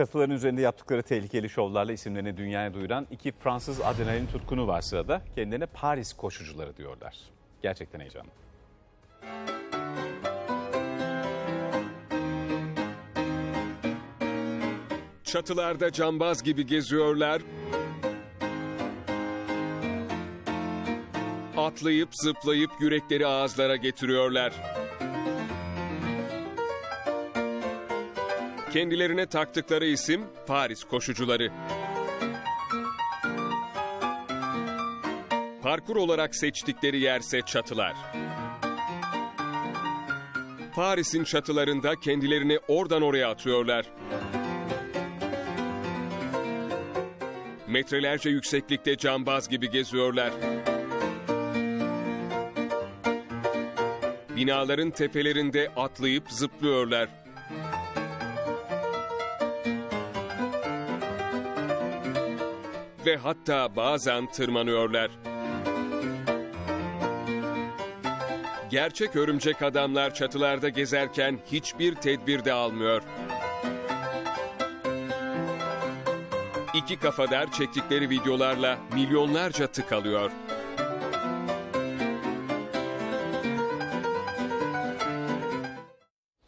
Çatıların üzerinde yaptıkları tehlikeli şovlarla isimlerini dünyaya duyuran iki Fransız adrenalin tutkunu var sırada. Kendilerine Paris koşucuları diyorlar. Gerçekten heyecanlı. Çatılarda cambaz gibi geziyorlar. Atlayıp zıplayıp yürekleri ağızlara getiriyorlar. Kendilerine taktıkları isim Paris koşucuları. Parkur olarak seçtikleri yerse çatılar. Paris'in çatılarında kendilerini oradan oraya atıyorlar. Metrelerce yükseklikte cambaz gibi geziyorlar. Binaların tepelerinde atlayıp zıplıyorlar. Ve hatta bazen tırmanıyorlar. Gerçek örümcek adamlar çatılarda gezerken hiçbir tedbir de almıyor. İki kafadar çektikleri videolarla milyonlarca tık alıyor.